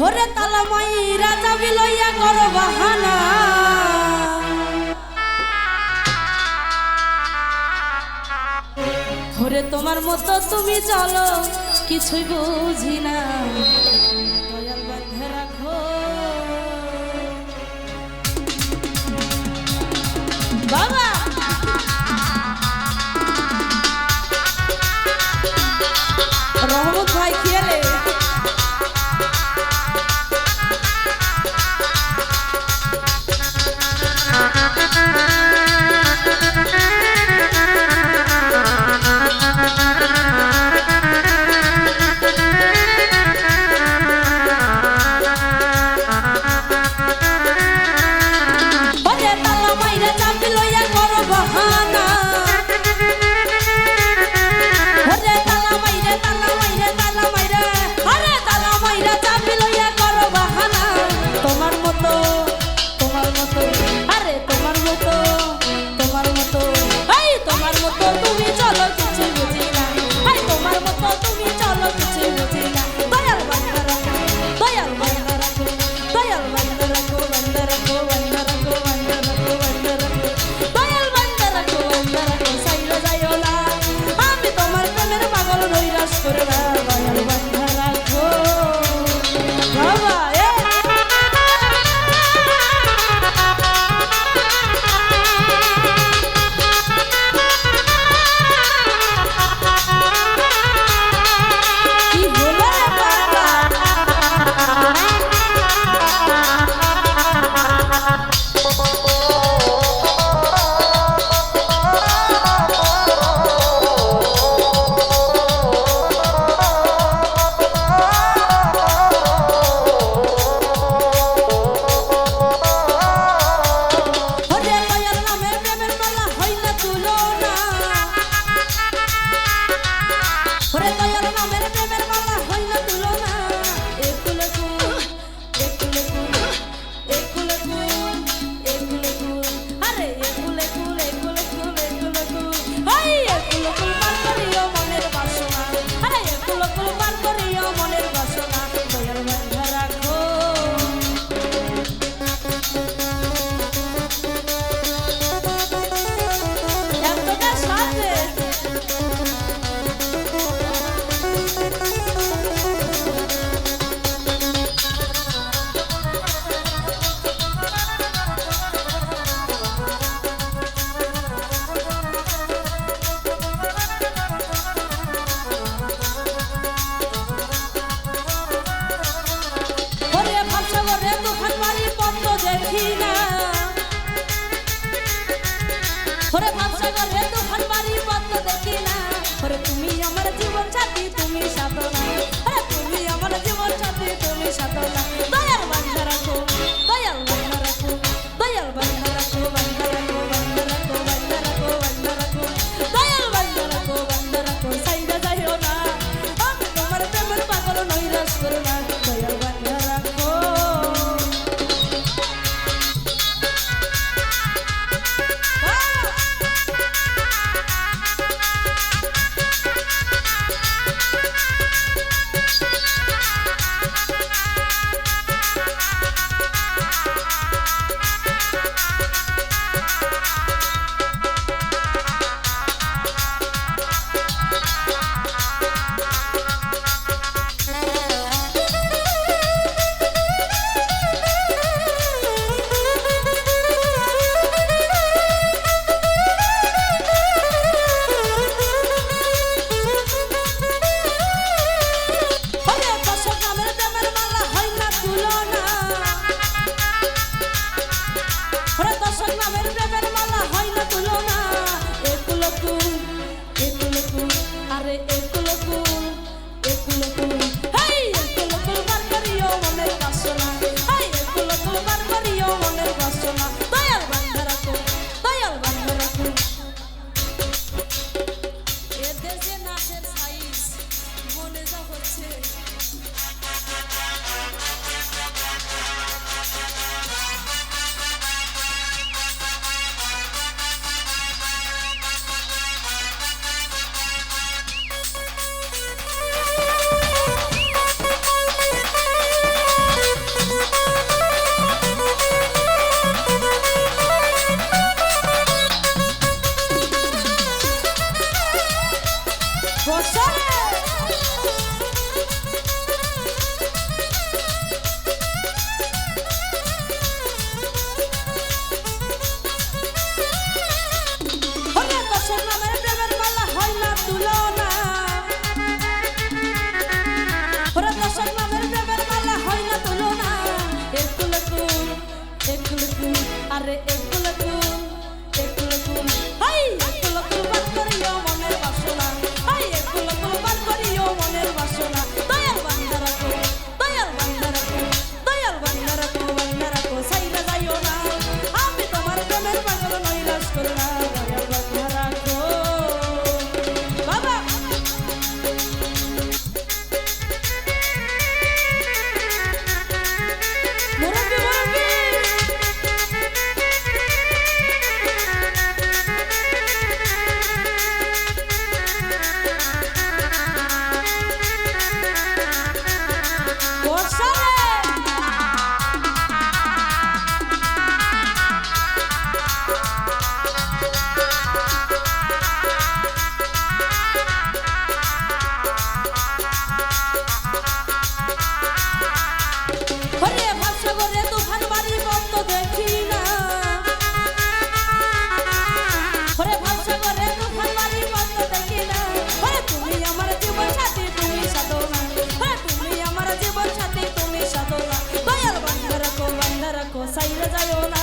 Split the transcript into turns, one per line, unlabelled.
ওরে তালামাই রাজা বিলইয়া কর বাহানা। ওরে তোমার মতো তুমি চলো কিছুই বুঝি না। তুমি সাপলা আরে এগুলো যাইও না।